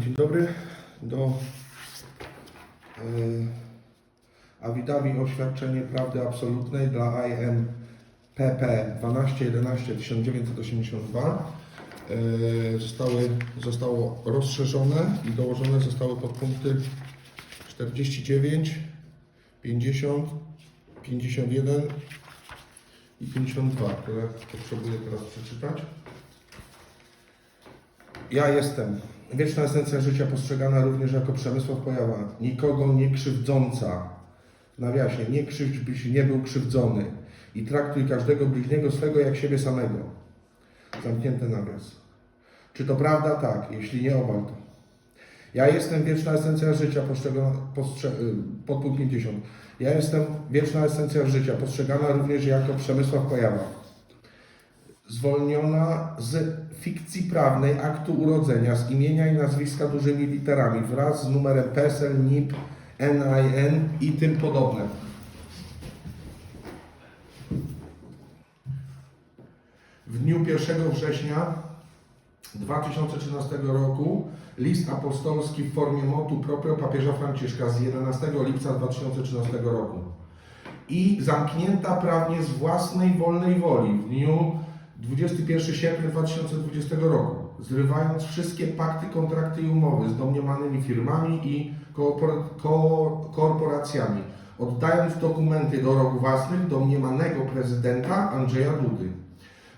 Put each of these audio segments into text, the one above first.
Dzień dobry. Do y, Awidawi oświadczenie prawdy absolutnej dla IM PP 1211 1982 y, zostały, zostało rozszerzone i dołożone zostały podpunkty 49, 50, 51 i 52, które potrzebuję teraz przeczytać. Ja jestem. Wieczna esencja życia postrzegana również jako Przemysław Pojawa. Nikogo nie krzywdząca. Nawiasie, nie krzywdź, byś nie był krzywdzony. I traktuj każdego bliźniego swego jak siebie samego. Zamknięty nawias. Czy to prawda? Tak. Jeśli nie, obal to. Ja jestem wieczna esencja życia, postrze, y, podpunkt 50. Ja jestem wieczna esencja życia, postrzegana również jako Przemysław Pojawa zwolniona z fikcji prawnej aktu urodzenia z imienia i nazwiska dużymi literami wraz z numerem PESEL, NIP, NIN i tym podobne. W dniu 1 września 2013 roku list apostolski w formie motu proprio papieża Franciszka z 11 lipca 2013 roku i zamknięta prawnie z własnej wolnej woli w dniu 21 sierpnia 2020 roku, zrywając wszystkie pakty, kontrakty i umowy z domniemanymi firmami i korporacjami, oddając dokumenty do rąk własnych domniemanego prezydenta Andrzeja Dudy,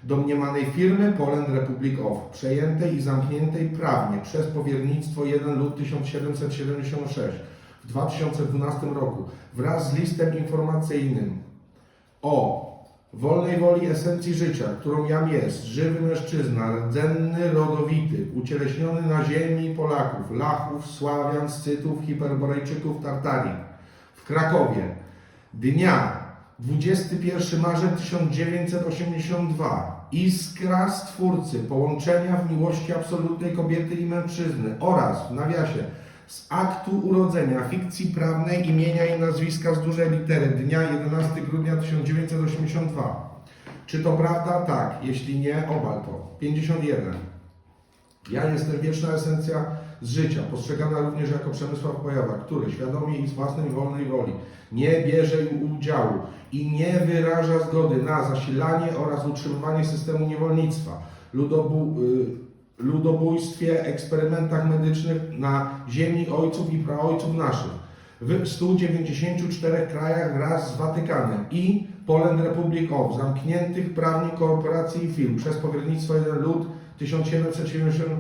domniemanej firmy Poland Republic of, przejętej i zamkniętej prawnie przez powiernictwo 1 lud 1776 w 2012 roku wraz z listem informacyjnym o wolnej woli esencji życia, którą jam jest, żywy mężczyzna, rdzenny, rodowity, ucieleśniony na ziemi Polaków, Lachów, Sławian, Scytów, Hiperborejczyków, Tartarii, w Krakowie, dnia. 21 marzec 1982, iskra Stwórcy, połączenia w miłości absolutnej kobiety i mężczyzny oraz, w nawiasie, z aktu urodzenia, fikcji prawnej, imienia i nazwiska z dużej litery dnia 11 grudnia 1982. Czy to prawda? Tak. Jeśli nie, obal to. 51. Ja jestem wieczna esencja z życia, postrzegana również jako Przemysław Pojawa, który świadomie i z własnej wolnej woli nie bierze udziału i nie wyraża zgody na zasilanie oraz utrzymywanie systemu niewolnictwa, ludobu, y, ludobójstwie, eksperymentach medycznych na ziemi ojców i praojców naszych w 194 krajach wraz z Watykanem i Poland Republic of, zamkniętych prawnie korporacji i firm przez powiernictwo 1 lud 1770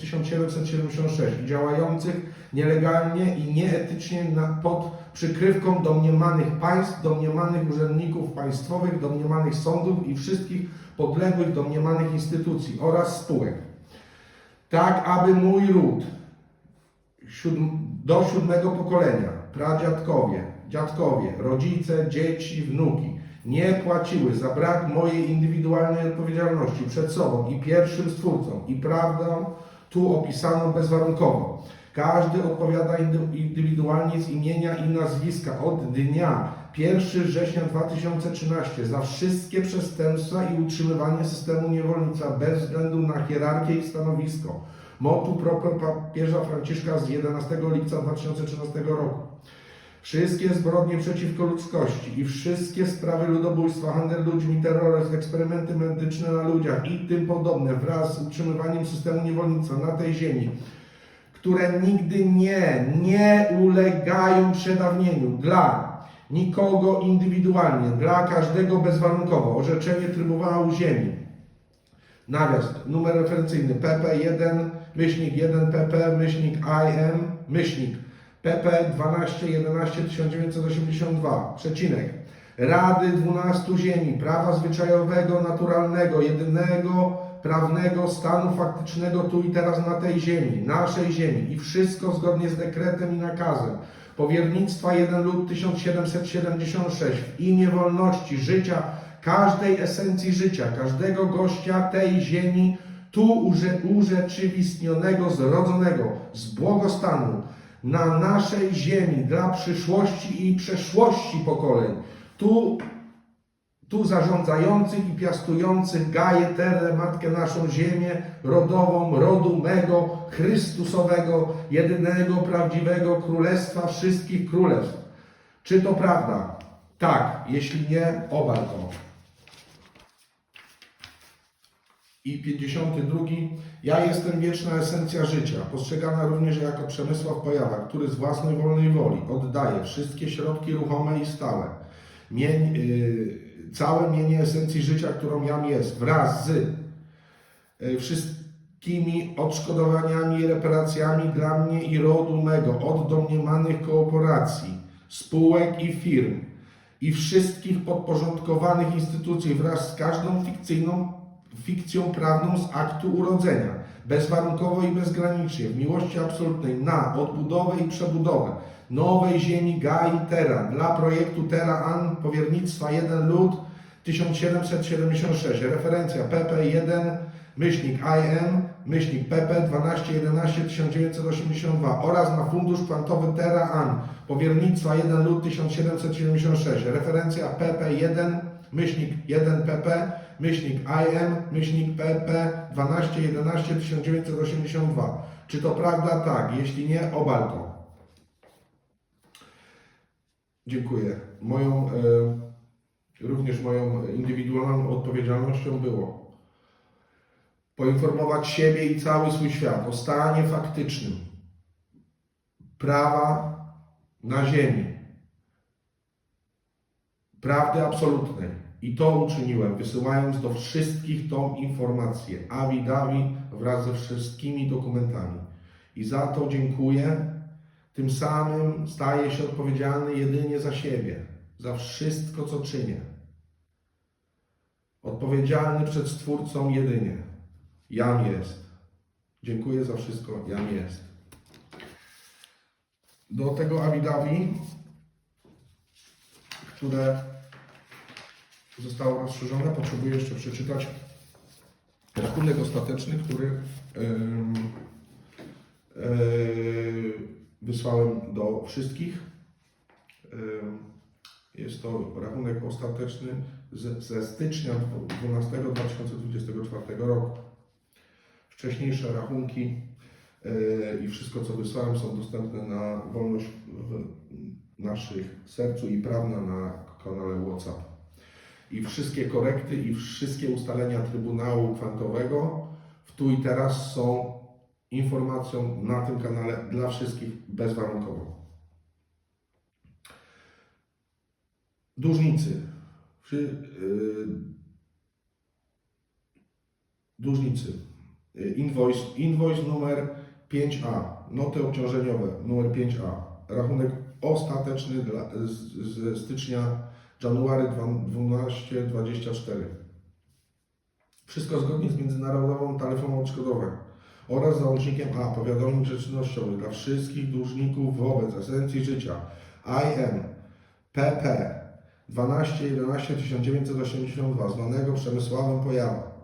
1776 i działających nielegalnie i nieetycznie na, pod przykrywką domniemanych państw, domniemanych urzędników państwowych, domniemanych sądów i wszystkich podległych domniemanych instytucji oraz spółek. Tak, aby mój ród do siódmego pokolenia, pradziadkowie, dziadkowie, rodzice, dzieci, wnuki nie płaciły za brak mojej indywidualnej odpowiedzialności przed sobą i pierwszym Stwórcą i prawdą tu opisaną bezwarunkowo. Każdy odpowiada indy- indywidualnie z imienia i nazwiska od dnia 1 września 2013 za wszystkie przestępstwa i utrzymywanie systemu niewolnictwa bez względu na hierarchię i stanowisko. Motu proprio papieża Franciszka z 11 lipca 2013 roku. Wszystkie zbrodnie przeciwko ludzkości i wszystkie sprawy ludobójstwa, handel ludźmi, terroryzm, eksperymenty medyczne na ludziach i tym podobne wraz z utrzymywaniem systemu niewolnictwa na tej ziemi, które nigdy nie, nie ulegają przedawnieniu dla nikogo indywidualnie, dla każdego bezwarunkowo. Orzeczenie Trybunału Ziemi. Nawias, numer referencyjny PP1, myślnik 1 PP, myślnik IM, myślnik PP 1211 1982, przecinek. Rady 12 ziemi, prawa zwyczajowego, naturalnego, jedynego prawnego stanu faktycznego tu i teraz na tej ziemi, naszej ziemi i wszystko zgodnie z dekretem i nakazem. Powiernictwa 1 lud 1776 w imię wolności, życia, każdej esencji życia, każdego gościa tej ziemi, tu urze, urzeczywistnionego, zrodzonego z błogostanu, na naszej ziemi, dla przyszłości i przeszłości pokoleń. Tu tu zarządzających i piastujących gaję, terę, matkę naszą ziemię, rodową, rodu mego, Chrystusowego, jedynego, prawdziwego królestwa wszystkich królestw. Czy to prawda? Tak, jeśli nie, obal to. I 52. Ja jestem wieczna esencja życia, postrzegana również jako Przemysław Pojawa, który z własnej wolnej woli oddaje wszystkie środki ruchome i stałe. Mień, yy, całe mienie esencji życia, którą jam jest, wraz z yy, wszystkimi odszkodowaniami i reparacjami dla mnie i rodu mego od domniemanych korporacji, spółek i firm i wszystkich podporządkowanych instytucji wraz z każdą fikcyjną fikcją prawną z aktu urodzenia, bezwarunkowo i bezgranicznie, w miłości absolutnej, na odbudowę i przebudowę nowej ziemi Gai Terra dla projektu Terra An powiernictwa 1 lud 1776, referencja PP1 myślnik IM myślnik PP 1211 1982 oraz na fundusz kwantowy Terra An powiernictwa 1 lud 1776, referencja PP1 myślnik 1 PP myślnik IM, myślnik PP 1211 1982. Czy to prawda? Tak. Jeśli nie, obal to. Dziękuję. Moją, e, również moją indywidualną odpowiedzialnością było poinformować siebie i cały swój świat o stanie faktycznym prawa na ziemi, prawdy absolutnej. I to uczyniłem, wysyłając do wszystkich tą informację, awi-dawi wraz ze wszystkimi dokumentami. I za to dziękuję. Tym samym staję się odpowiedzialny jedynie za siebie, za wszystko, co czynię. Odpowiedzialny przed Stwórcą jedynie. Jam jest. Dziękuję za wszystko, jam jest. Do tego awi-dawi, które zostało rozszerzone. Potrzebuję jeszcze przeczytać rachunek ostateczny, który em, e, wysłałem do wszystkich. Jest to rachunek ostateczny ze, ze stycznia 12 2024 roku. Wcześniejsze rachunki e, i wszystko, co wysłałem, są dostępne na wolność w naszych sercu i prawna na kanale WhatsApp i wszystkie korekty i wszystkie ustalenia Trybunału Kwantowego w tu i teraz są informacją na tym kanale dla wszystkich bezwarunkowo. Dłużnicy. Yy, dłużnicy. Yy, Invoice, invoice numer 5A. Noty obciążeniowe numer 5A. Rachunek ostateczny dla, z, z stycznia January 1224. Wszystko zgodnie z międzynarodową taryfą odszkodowań oraz załącznikiem A powiadomień grzecznościowych dla wszystkich dłużników wobec esencji życia IM PP 1211 1982 zwanego Przemysławem Pojawa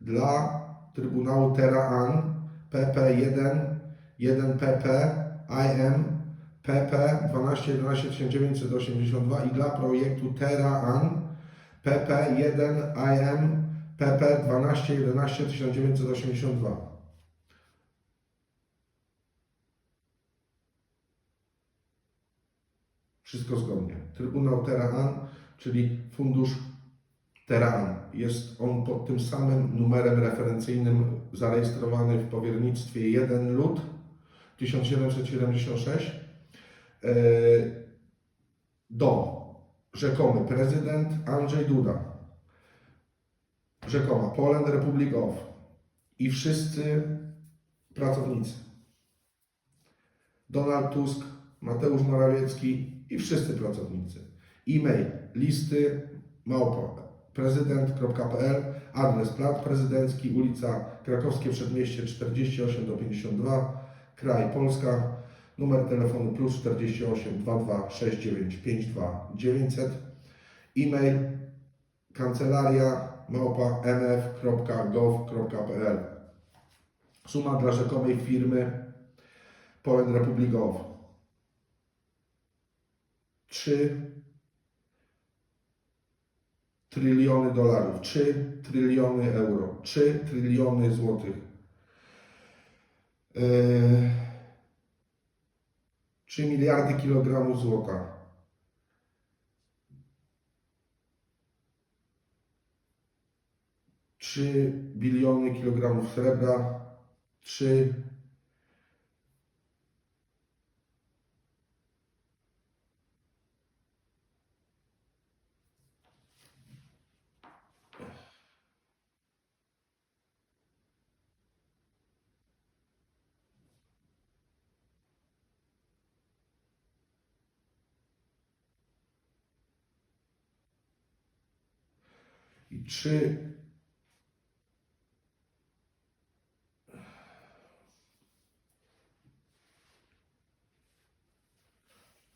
dla Trybunału Terra An PP 1 1 PP IM PP 1211 1982 i dla projektu Terra An PP 1 IM PP 1211 1982. Wszystko zgodnie. Trybunał Terra An, czyli Fundusz Terra An. Jest on pod tym samym numerem referencyjnym zarejestrowany w powiernictwie 1 lud 1776 e, do rzekomy prezydent Andrzej Duda, rzekoma Poland Republic of i wszyscy pracownicy. Donald Tusk, Mateusz Morawiecki i wszyscy pracownicy. E-mail listy małpa prezydent.pl, adres Plac Prezydencki, ulica Krakowskie Przedmieście 48 do 52, kraj Polska, numer telefonu plus 48 22 69 52 900, e-mail kancelaria małpa mf.gov.pl. Suma dla rzekomej firmy Poland Republic of 3 tryliony dolarów, 3 tryliony euro, 3 tryliony złotych. Yy, 3 miliardy kilogramów złota. Trzy biliony kilogramów srebra, trzy i trzy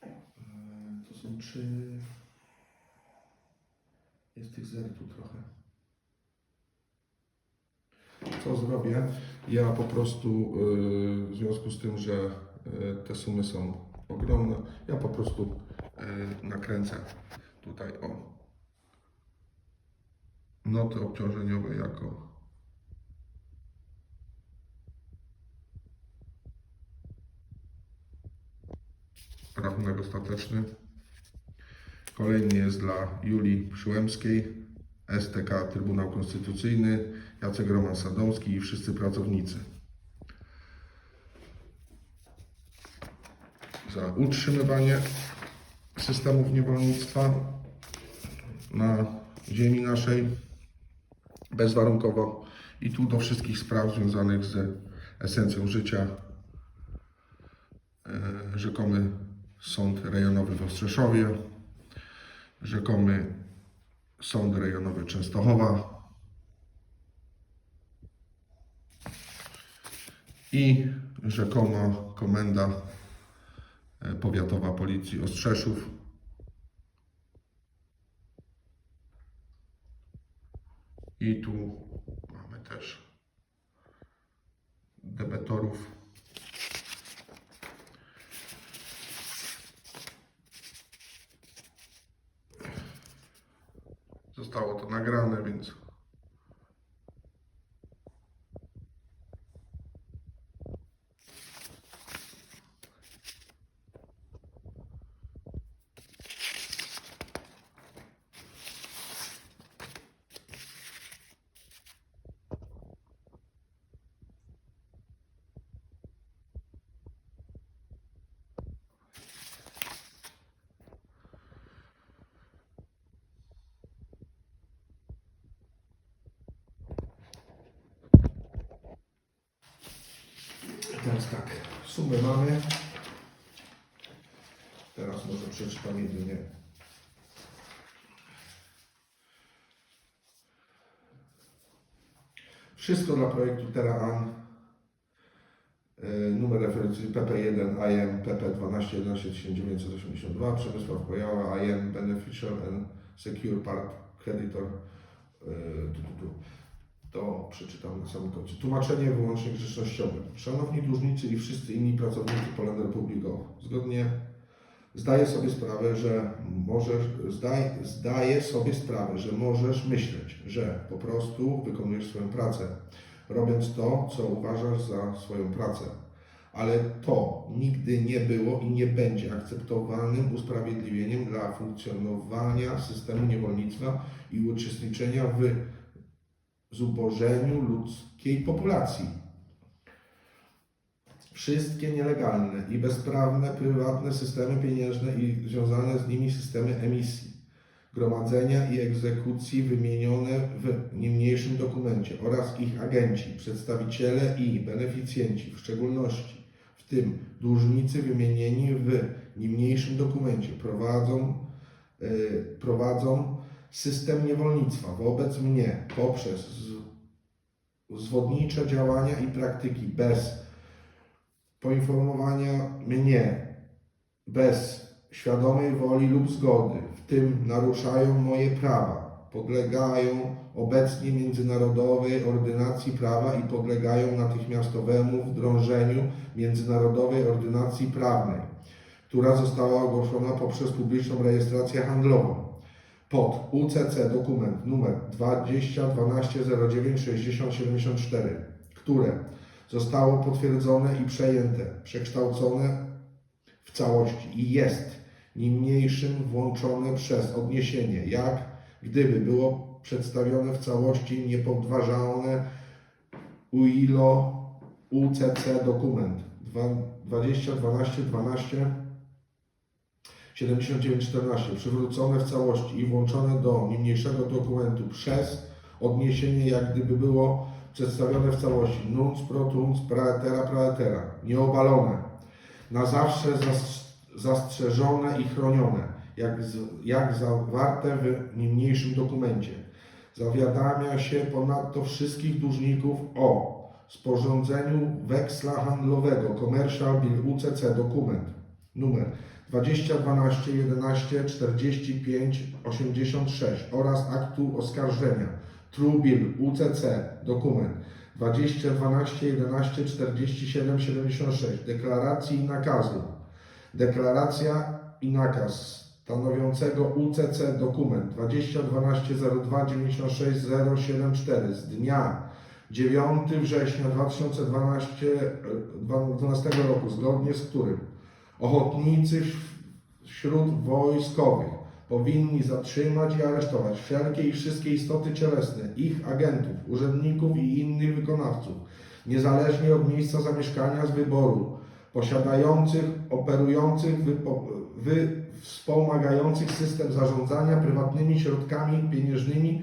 E, To są trzy. Jest tych zer tu trochę. Co zrobię? Ja po prostu yy, w związku z tym, że yy, te sumy są ogromne, ja po prostu nakręcę tutaj o noty obciążeniowe jako rachunek ostateczny. Kolejny jest dla Julii Przyłębskiej, STK Trybunał Konstytucyjny, Jacek Roman Sadomski i wszyscy pracownicy. Za utrzymywanie systemów niewolnictwa na ziemi naszej bezwarunkowo i tu do wszystkich spraw związanych z esencją życia. E, Rzekomy sąd rejonowy w Ostrzeszowie, rzekomy sąd rejonowy Częstochowa i rzekoma komenda e, powiatowa policji Ostrzeszów. I tu mamy też debetorów. Zostało to nagrane, więc Tak, sumy mamy. Teraz może przeczytam jedynie. Wszystko dla projektu TerraAn. E, Numer referencyjny PP1 IM PP12 11 1982 Przemysław Pojała IM Beneficial and Secure Part Creditor. To przeczytam na samym końcu. Tłumaczenie wyłącznie grzecznościowe. Szanowni dłużnicy i wszyscy inni pracownicy Poland Republic Go. Zgodnie zdaję sobie sprawę, że możesz, zdaj, zdaję sobie sprawę, że możesz myśleć, że po prostu wykonujesz swoją pracę, robiąc to, co uważasz za swoją pracę. Ale to nigdy nie było i nie będzie akceptowanym usprawiedliwieniem dla funkcjonowania systemu niewolnictwa i uczestniczenia w zubożeniu ludzkiej populacji. Wszystkie nielegalne i bezprawne prywatne systemy pieniężne i związane z nimi systemy emisji, gromadzenia i egzekucji wymienione w niniejszym dokumencie oraz ich agenci, przedstawiciele i beneficjenci, w szczególności w tym dłużnicy wymienieni w niniejszym dokumencie prowadzą, y, prowadzą system niewolnictwa. Wobec mnie poprzez zwodnicze działania i praktyki bez poinformowania mnie, bez świadomej woli lub zgody, w tym naruszają moje prawa, podlegają obecnie międzynarodowej ordynacji prawa i podlegają natychmiastowemu wdrożeniu międzynarodowej ordynacji prawnej, która została ogłoszona poprzez publiczną rejestrację handlową pod UCC dokument numer 2012096074, które zostało potwierdzone i przejęte, przekształcone w całości i jest niniejszym włączone przez odniesienie, jak gdyby było przedstawione w całości niepodważalne UILO UCC dokument 2012 12 7914 przywrócone w całości i włączone do niniejszego dokumentu przez odniesienie, jak gdyby było przedstawione w całości. Nuns pro tuns praetera praetera. Nieobalone. Na zawsze zas- zastrzeżone i chronione jak, jak zawarte w niniejszym dokumencie. Zawiadamia się ponadto wszystkich dłużników o sporządzeniu weksla handlowego Commercial Bill UCC dokument numer 2012 11 45 86 oraz aktu oskarżenia. True Bill UCC dokument. 2012 11 47 76 deklaracji i nakazu. Deklaracja i nakaz stanowiącego UCC dokument. 2012 02 96 074 z dnia 9 września 2012 12 roku, zgodnie z którym ochotnicy wśród wojskowych powinni zatrzymać i aresztować wszelkie i wszystkie istoty cielesne, ich agentów, urzędników i innych wykonawców, niezależnie od miejsca zamieszkania z wyboru, posiadających, operujących, wy, wspomagających system zarządzania prywatnymi środkami pieniężnymi,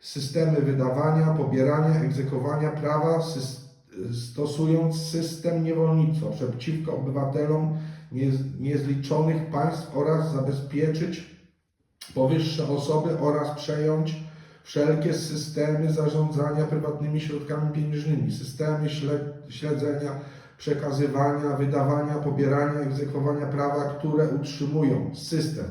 systemy wydawania, pobierania, egzekwowania prawa, sys- stosując system niewolnictwa przeciwko obywatelom niezliczonych państw oraz zabezpieczyć powyższe osoby oraz przejąć wszelkie systemy zarządzania prywatnymi środkami pieniężnymi, systemy śle- śledzenia, przekazywania, wydawania, pobierania, egzekwowania prawa, które utrzymują system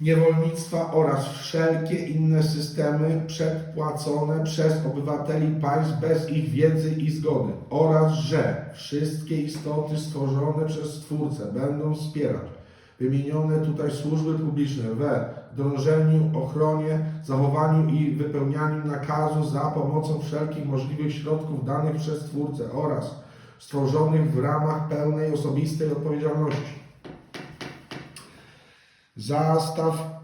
niewolnictwa oraz wszelkie inne systemy przedpłacone przez obywateli państw bez ich wiedzy i zgody oraz że wszystkie istoty stworzone przez Stwórcę będą wspierać wymienione tutaj służby publiczne we drążeniu, ochronie, zachowaniu i wypełnianiu nakazu za pomocą wszelkich możliwych środków danych przez Stwórcę oraz stworzonych w ramach pełnej osobistej odpowiedzialności. Zastaw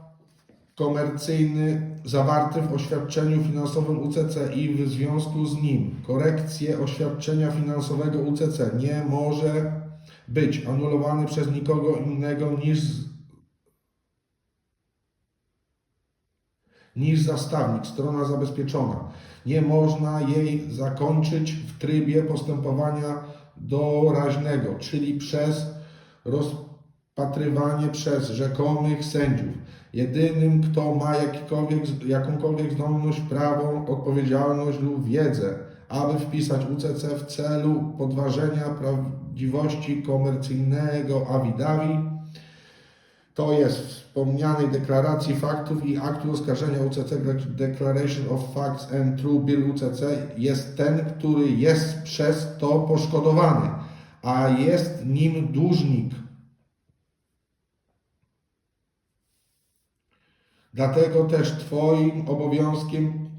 komercyjny zawarty w oświadczeniu finansowym UCC i w związku z nim korekcję oświadczenia finansowego UCC nie może być anulowany przez nikogo innego niż niż zastawnik, strona zabezpieczona. Nie można jej zakończyć w trybie postępowania doraźnego, czyli przez rozpatrywanie przez rzekomych sędziów. Jedynym, kto ma jakąkolwiek zdolność, prawą, odpowiedzialność lub wiedzę, aby wpisać UCC w celu podważenia prawdziwości komercyjnego awidawi, to jest wspomnianej deklaracji faktów i aktu oskarżenia UCC Declaration of Facts and True Bill UCC jest ten, który jest przez to poszkodowany, a jest nim dłużnik. Dlatego też Twoim obowiązkiem,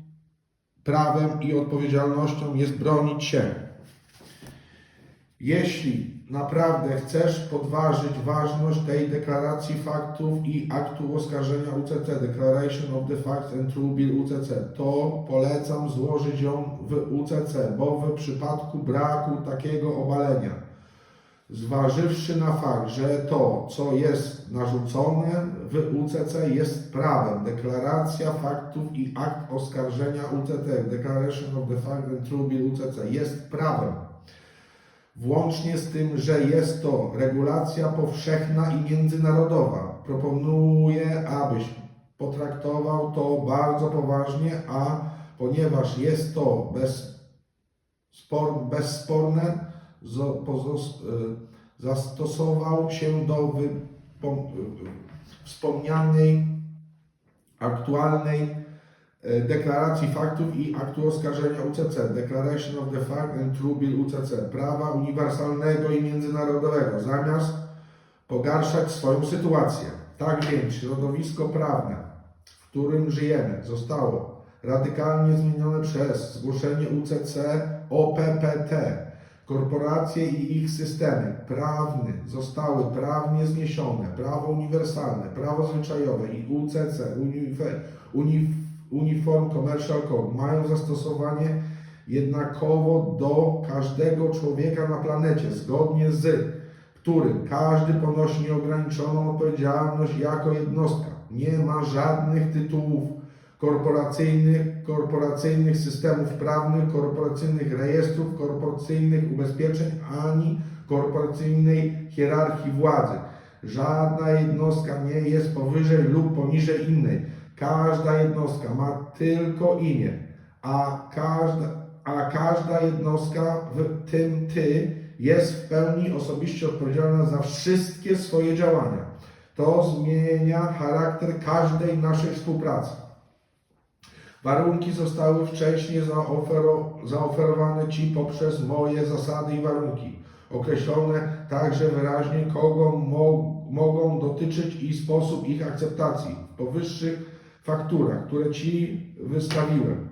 prawem i odpowiedzialnością jest bronić się. Jeśli naprawdę chcesz podważyć ważność tej deklaracji faktów i aktu oskarżenia UCC, Declaration of the Facts and True Bill UCC, to polecam złożyć ją w UCC, bo w przypadku braku takiego obalenia, zważywszy na fakt, że to, co jest narzucone w UCC jest prawem, deklaracja faktów i akt oskarżenia UCC, Declaration of the Facts and True Bill UCC jest prawem, Włącznie z tym, że jest to regulacja powszechna i międzynarodowa. Proponuję, abyś potraktował to bardzo poważnie, a ponieważ jest to bezspor, bezsporne, zastosował się do y, wspomnianej aktualnej e, deklaracji faktów i aktu oskarżenia UCC, Declaration of the Fact and True Bill UCC, prawa uniwersalnego i międzynarodowego, zamiast pogarszać swoją sytuację. Tak więc środowisko prawne, w którym żyjemy, zostało radykalnie zmienione przez zgłoszenie UCC OPPT. Korporacje i ich systemy prawne zostały prawnie zniesione. Prawo uniwersalne, prawo zwyczajowe i UCC, Unif- Uniform Commercial Code mają zastosowanie jednakowo do każdego człowieka na planecie, zgodnie z którym każdy ponosi nieograniczoną odpowiedzialność jako jednostka. Nie ma żadnych tytułów korporacyjnych, korporacyjnych systemów prawnych, korporacyjnych rejestrów, korporacyjnych ubezpieczeń ani korporacyjnej hierarchii władzy. Żadna jednostka nie jest powyżej lub poniżej innej. Każda jednostka ma tylko imię, a każda, a każda jednostka, w tym ty, jest w pełni osobiście odpowiedzialna za wszystkie swoje działania. To zmienia charakter każdej naszej współpracy. Warunki zostały wcześniej zaofero, zaoferowane Ci poprzez moje zasady i warunki, określone także wyraźnie, kogo mo, mogą dotyczyć i sposób ich akceptacji w powyższych fakturach, które Ci wystawiłem.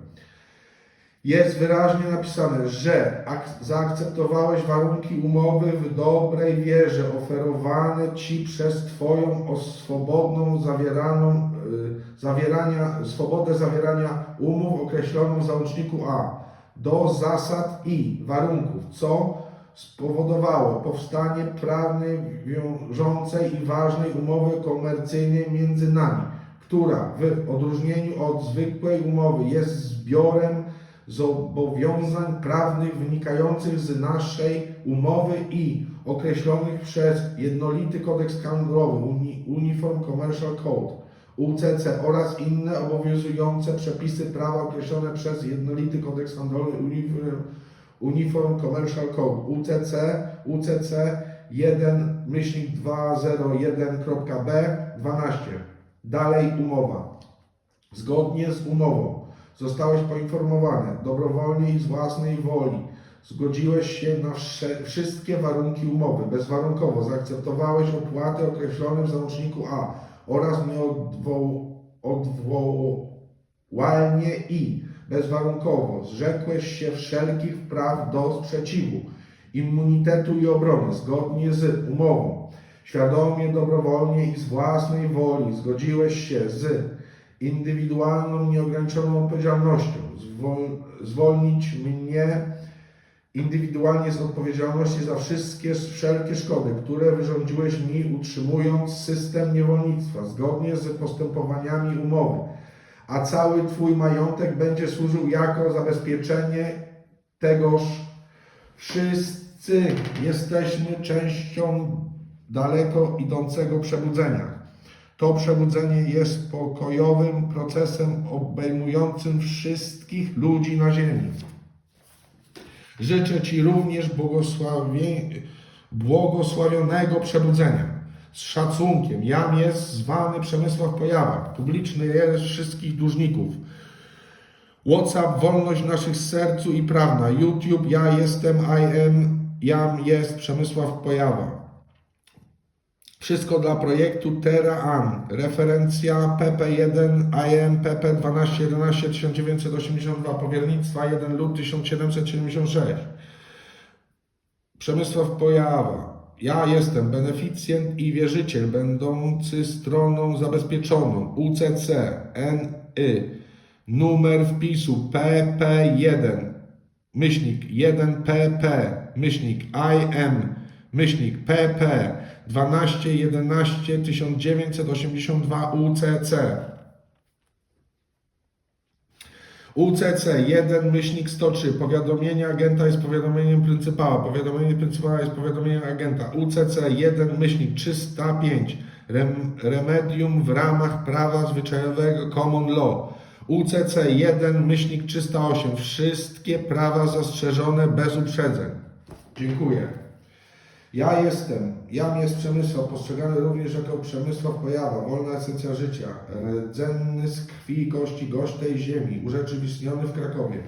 Jest wyraźnie napisane, że ak- zaakceptowałeś warunki umowy w dobrej wierze oferowane Ci przez Twoją swobodną zawieraną, y, zawierania, swobodę zawierania umów określoną w załączniku A. Do zasad i warunków, co spowodowało powstanie prawnej, wiążącej i ważnej umowy komercyjnej między nami, która w odróżnieniu od zwykłej umowy jest zbiorem zobowiązań prawnych wynikających z naszej umowy i określonych przez jednolity kodeks handlowy Uni- Uniform Commercial Code UCC oraz inne obowiązujące przepisy prawa określone przez jednolity kodeks handlowy Uniform, Uniform Commercial Code UCC UCC 1 myślnik 201.b 12 dalej umowa. Zgodnie z umową zostałeś poinformowany dobrowolnie i z własnej woli. Zgodziłeś się na wszystkie warunki umowy. Bezwarunkowo zaakceptowałeś opłaty określone w załączniku A oraz nieodwołalnie i bezwarunkowo zrzekłeś się wszelkich praw do sprzeciwu, immunitetu i obrony zgodnie z umową. Świadomie, dobrowolnie i z własnej woli zgodziłeś się z indywidualną, nieograniczoną odpowiedzialnością, zwol- zwolnić mnie indywidualnie z odpowiedzialności za wszystkie, wszelkie szkody, które wyrządziłeś mi, utrzymując system niewolnictwa zgodnie z postępowaniami umowy, a cały Twój majątek będzie służył jako zabezpieczenie tegoż. Wszyscy jesteśmy częścią daleko idącego przebudzenia. To przebudzenie jest pokojowym procesem obejmującym wszystkich ludzi na ziemi. Życzę Ci również błogosławionego przebudzenia. Z szacunkiem. Jam jest zwany Przemysław Pojawak. Publiczny jest wszystkich dłużników. WhatsApp, wolność naszych sercu i prawna. YouTube, ja jestem, I am, Jam jest Przemysław Pojawa. Wszystko dla projektu TerraAn. Referencja PP1 IM PP 1211 1982 powiernictwa 1 lut 1776. Przemysław Pojawa. Ja jestem beneficjent i wierzyciel będący stroną zabezpieczoną UCC NY. Numer wpisu PP1 myślnik 1PP myślnik IM myślnik PP 1211 1982 UCC UCC 1 myślnik 103 powiadomienie agenta jest powiadomieniem pryncypała. Powiadomienie pryncypała jest powiadomieniem agenta. UCC 1 myślnik 305 rem, remedium w ramach prawa zwyczajowego common law. UCC 1 myślnik 308 wszystkie prawa zastrzeżone bez uprzedzeń. Dziękuję ja jestem, jam jest Przemysław, postrzegany również jako Przemysław Pojawa, wolna esencja życia, rdzenny z krwi i kości gość tej ziemi, urzeczywistniony w Krakowie.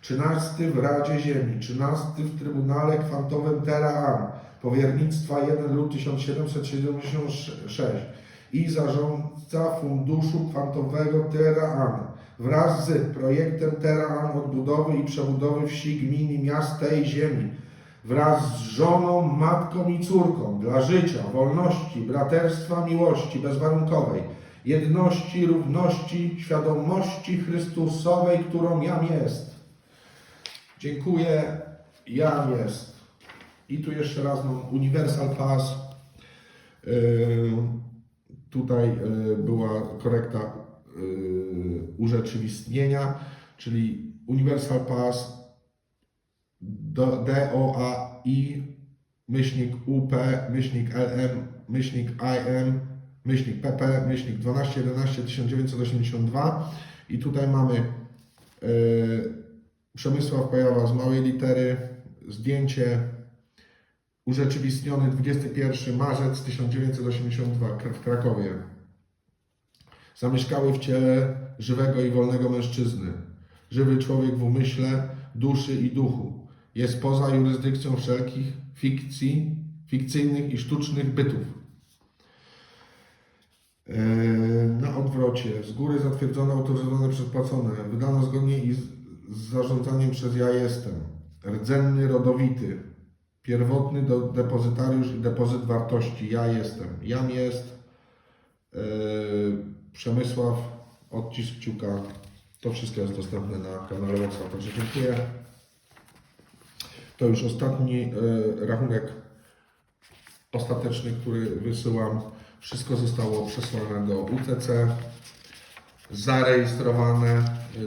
13 w Radzie Ziemi, 13 w Trybunale Kwantowym Teraan, powiernictwa 1 lut 1776 i zarządca Funduszu Kwantowego Teraan wraz z projektem Teraan odbudowy i przebudowy wsi, gmin i miast tej ziemi wraz z żoną, matką i córką dla życia, wolności, braterstwa, miłości bezwarunkowej, jedności, równości, świadomości Chrystusowej, którą jam jest. Dziękuję, jam jest. I tu jeszcze raz no, Universal Pass. Yy, tutaj yy, była korekta yy, urzeczywistnienia, czyli Universal Pass DOAI, myślnik UP, myślnik LM, myślnik IM, myślnik PP, myślnik 1211 1982 i tutaj mamy yy, Przemysław Pojawa z małej litery, zdjęcie urzeczywistniony 21 marzec 1982 Kr- w Krakowie. Zamieszkały w ciele żywego i wolnego mężczyzny. Żywy człowiek w umyśle, duszy i duchu. Jest poza jurysdykcją wszelkich fikcji, fikcyjnych i sztucznych bytów. Eee, Na odwrocie. Z góry zatwierdzone, autoryzowane, przedpłacone. Wydano zgodnie i z, zarządzaniem przez ja jestem. Rdzenny, rodowity. Pierwotny do, depozytariusz i depozyt wartości. Ja jestem. Jam jest. Eee, Przemysław, odcisk kciuka. To wszystko jest dostępne na kanale WhatsApp. Także dziękuję. To już ostatni e, rachunek ostateczny, który wysyłam. Wszystko zostało przesłane do UTC, zarejestrowane.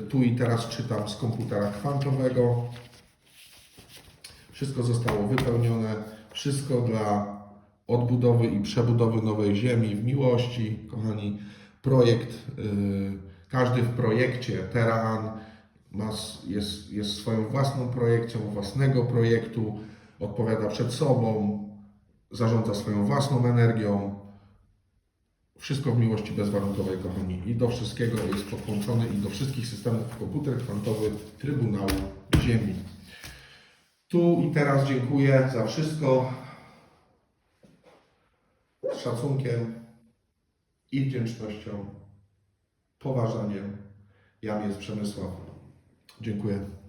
Tu i teraz czytam z komputera kwantowego. Wszystko zostało wypełnione. Wszystko dla odbudowy i przebudowy nowej ziemi w miłości. Kochani, projekt, y, każdy w projekcie Teraan ma, jest, jest swoją własną projekcją, własnego projektu, odpowiada przed sobą, zarządza swoją własną energią. Wszystko w miłości bezwarunkowej, kochani. I do wszystkiego jest podłączony i do wszystkich systemów komputer kwantowy Trybunału Ziemi. Tu i teraz dziękuję za wszystko. Z szacunkiem i wdzięcznością, poważaniem. Jam jest Przemysław. Dziękuję.